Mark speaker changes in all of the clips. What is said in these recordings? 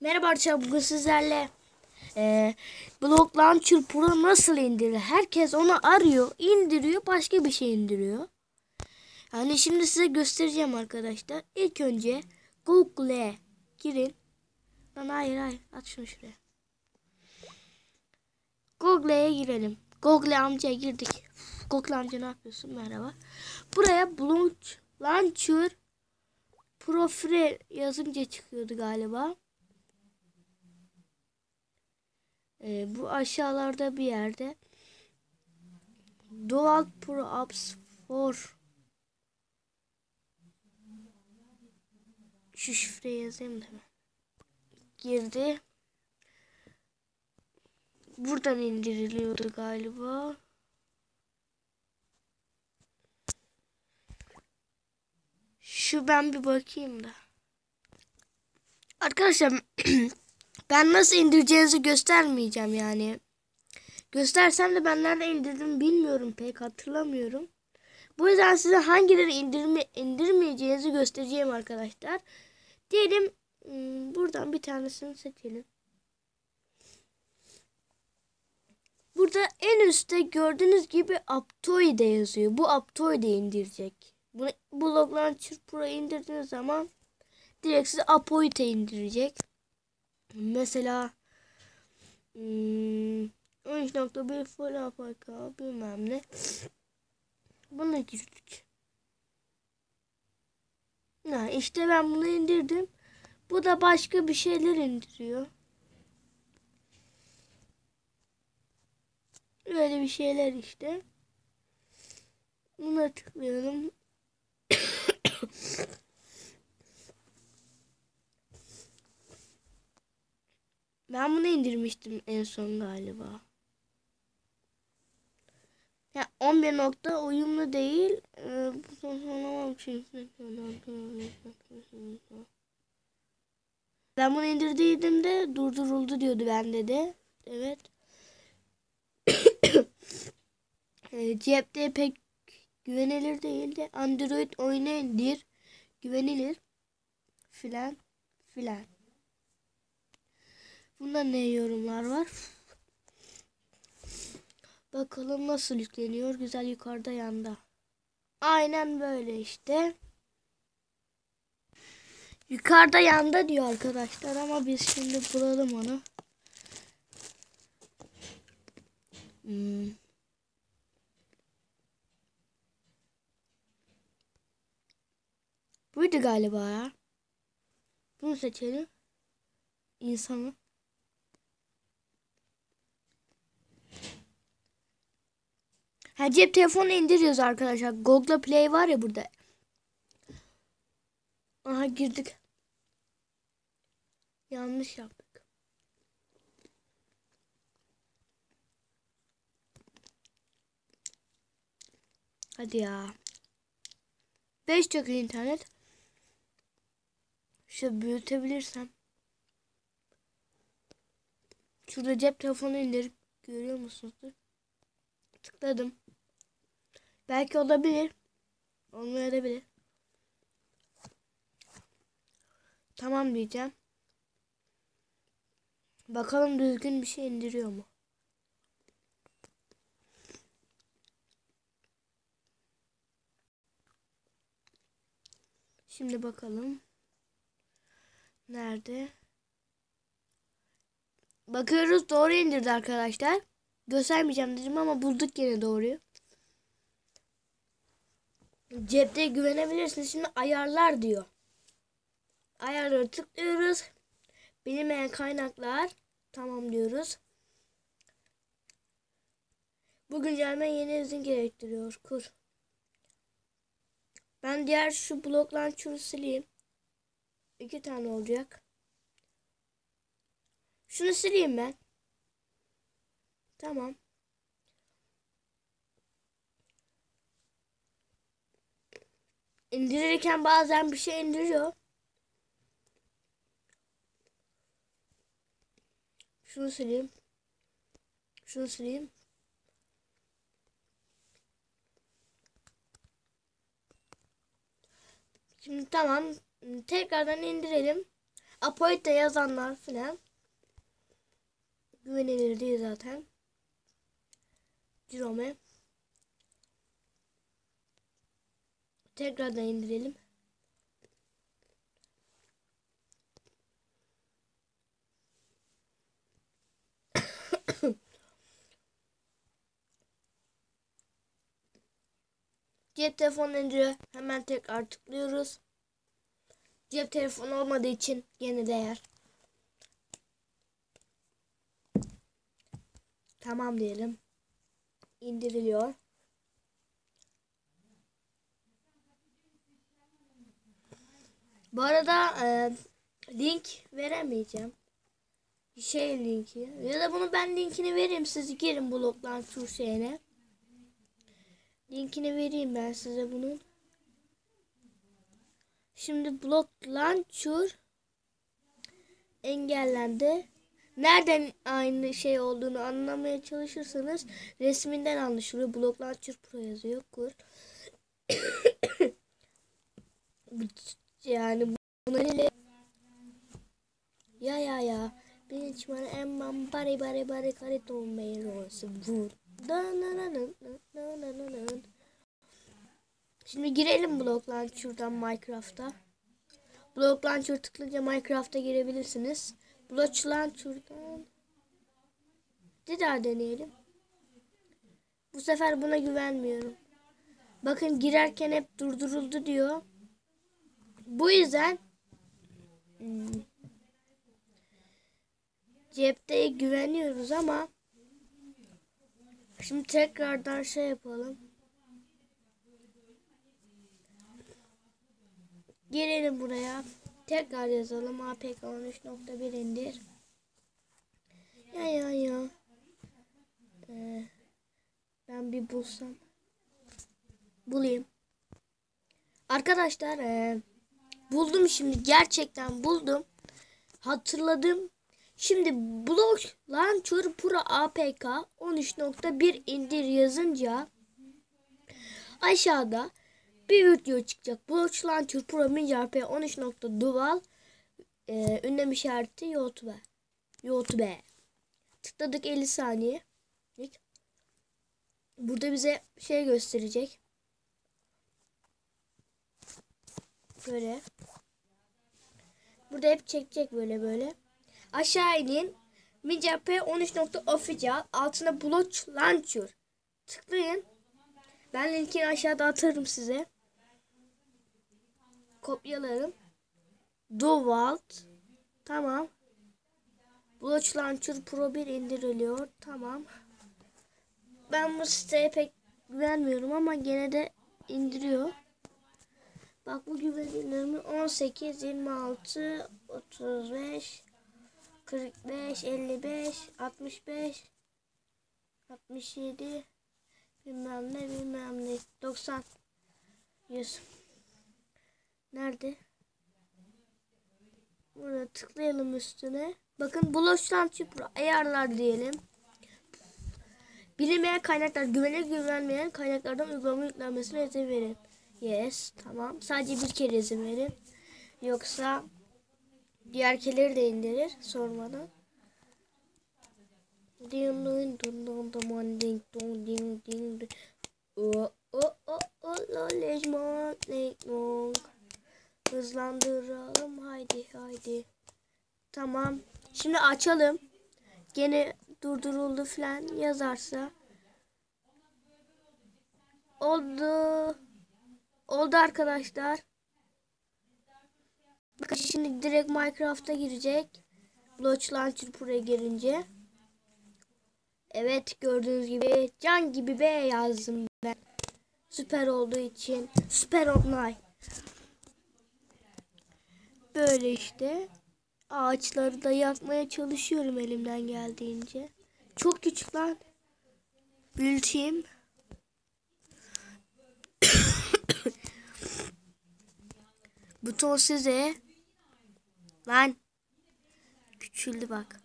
Speaker 1: Merhaba arkadaşlar bugün sizlerle e, Block Launcher Pro nasıl indirilir? Herkes onu arıyor, indiriyor, başka bir şey indiriyor. Yani şimdi size göstereceğim arkadaşlar. İlk önce Google'e girin. Lan hayır hayır at şunu şuraya. Google'e girelim. Google amcaya girdik. Google amca ne yapıyorsun? Merhaba. Buraya Block Launcher Profile yazınca çıkıyordu galiba. Ee, bu aşağılarda bir yerde. Dual Pro Apps for Şu şifreyi yazayım da. Girdi. Buradan indiriliyordu galiba. Şu ben bir bakayım da. Arkadaşlar ben nasıl indireceğinizi göstermeyeceğim yani. Göstersem de ben nerede indirdim bilmiyorum pek hatırlamıyorum. Bu yüzden size hangileri indirme, indirmeyeceğinizi göstereceğim arkadaşlar. Diyelim hmm, buradan bir tanesini seçelim. Burada en üstte gördüğünüz gibi Aptoide yazıyor. Bu Aptoide indirecek. Bunu Blog Launcher Pro indirdiğiniz zaman direkt size Aptoide indirecek. Mesela hmm, 13.1 full APK bilmem ne. Buna girdik. Ha, işte ben bunu indirdim. Bu da başka bir şeyler indiriyor. Böyle bir şeyler işte. Buna tıklayalım. ben bunu indirmiştim en son galiba. Ya 11 nokta uyumlu değil. Ee, bu son şey. Ben bunu indirdiydim de durduruldu diyordu bende de. Evet. e, cepte pek güvenilir değil de Android oyunu indir. Güvenilir. Filan filan. Bunda ne yorumlar var? Bakalım nasıl yükleniyor. Güzel yukarıda yanda. Aynen böyle işte. Yukarıda yanda diyor arkadaşlar ama biz şimdi bulalım onu. Hmm. Buydu galiba ya. Bunu seçelim. İnsanı. Ha cep telefonu indiriyoruz arkadaşlar. Google Play var ya burada. Aha girdik. Yanlış yaptık. Hadi ya. 5 çok internet. Şu büyütebilirsem. Şurada cep telefonu indirip görüyor musunuz? Tıkladım. Belki olabilir. Olmayabilir. Tamam diyeceğim. Bakalım düzgün bir şey indiriyor mu? Şimdi bakalım. Nerede? Bakıyoruz doğru indirdi arkadaşlar. Göstermeyeceğim dedim ama bulduk yine doğruyu. Cepte güvenebilirsiniz. Şimdi ayarlar diyor. Ayarları tıklıyoruz. Bilinmeyen kaynaklar. Tamam diyoruz. Bu güncelleme yeni izin gerektiriyor. Kur. Ben diğer şu blok launcher'ı sileyim. İki tane olacak. Şunu sileyim ben. Tamam. İndirirken bazen bir şey indiriyor. Şunu sileyim. Şunu sileyim. Şimdi tamam. Tekrardan indirelim. Apo'da yazanlar filan güvenilir değil zaten. Chrome tekrardan indirelim. Cep telefonu önce hemen tekrar tıklıyoruz. Cep telefonu olmadığı için yeni değer. Tamam diyelim. İndiriliyor. Bu arada e, link veremeyeceğim. Şey linki. Ya da bunu ben linkini vereyim. Siz girin blogdan şeyine. Linkini vereyim ben size bunun. Şimdi blok launcher engellendi. Nereden aynı şey olduğunu anlamaya çalışırsanız resminden anlaşılıyor. Blok launcher pro yazıyor. Kur. yani bunu ya ya ya Bilinç bana emman bari bari bari kariton meyrosu vur. Şimdi girelim Block Launcher'dan Minecraft'a. Block Launcher tıklayınca Minecraft'a girebilirsiniz. Block Launcher'dan bir daha deneyelim. Bu sefer buna güvenmiyorum. Bakın girerken hep durduruldu diyor. Bu yüzden hmm, cepte güveniyoruz ama şimdi tekrardan şey yapalım. Girelim buraya. Tekrar yazalım. APK 13.1 indir. Ya ya ya. Ee, ben bir bulsam. Bulayım. Arkadaşlar ee, buldum şimdi. Gerçekten buldum. Hatırladım. Şimdi Block Launcher Pro APK 13.1 indir yazınca aşağıda bir video çıkacak. Block Launcher Pro MinRP 13. Dual e, ünlem işareti YouTube. YouTube. Tıkladık 50 saniye. Burada bize şey gösterecek. Böyle. Burada hep çekecek böyle böyle. Aşağı inin. MinRP 13.official altına Block Launcher. Tıklayın. Ben linkini aşağıda atarım size kopyalarım. Dovalt. Tamam. Bluetooth Launcher Pro 1 indiriliyor. Tamam. Ben bu siteye pek güvenmiyorum ama gene de indiriyor. Bak bu güvenilir mi? 18, 26, 35, 45, 55, 65, 67, bilmem ne bilmem ne, 90, 100. Nerede? Burada tıklayalım üstüne. Bakın bulaşan çipro ayarlar diyelim. Bilinmeyen kaynaklar, güvene güvenmeyen kaynaklardan uygulama yüklenmesine izin verin. Yes, tamam. Sadece bir kere izin verin. Yoksa diğer keleri de indirir sormadan. Ding ding ding ding ding ding ding ding ding Oh oh oh oh lolejman ding dong Hızlandıralım haydi haydi. Tamam. Şimdi açalım. Gene durduruldu falan yazarsa. Oldu. Oldu arkadaşlar. Bakın şimdi direkt Minecraft'a girecek. Block Launcher Pro'ya girince. Evet gördüğünüz gibi can gibi B yazdım ben. Süper olduğu için. Süper online. Böyle işte. Ağaçları da yakmaya çalışıyorum elimden geldiğince. Çok küçük lan. Büyüteyim. Buton size. Lan. Küçüldü bak.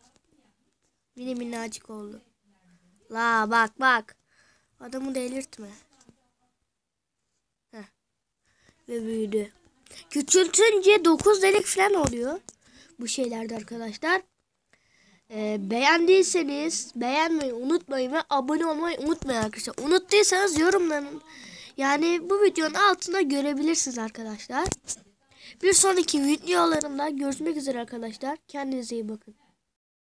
Speaker 1: Mini minnacık oldu. La bak bak. Adamı delirtme. Heh. Ve büyüdü. Küçültünce 9 delik falan oluyor. bu şeylerde arkadaşlar. Ee, beğendiyseniz beğenmeyi unutmayın ve abone olmayı unutmayın arkadaşlar. Unuttuysanız yorumların yani bu videonun altında görebilirsiniz arkadaşlar. Bir sonraki videolarımda görüşmek üzere arkadaşlar. Kendinize iyi bakın.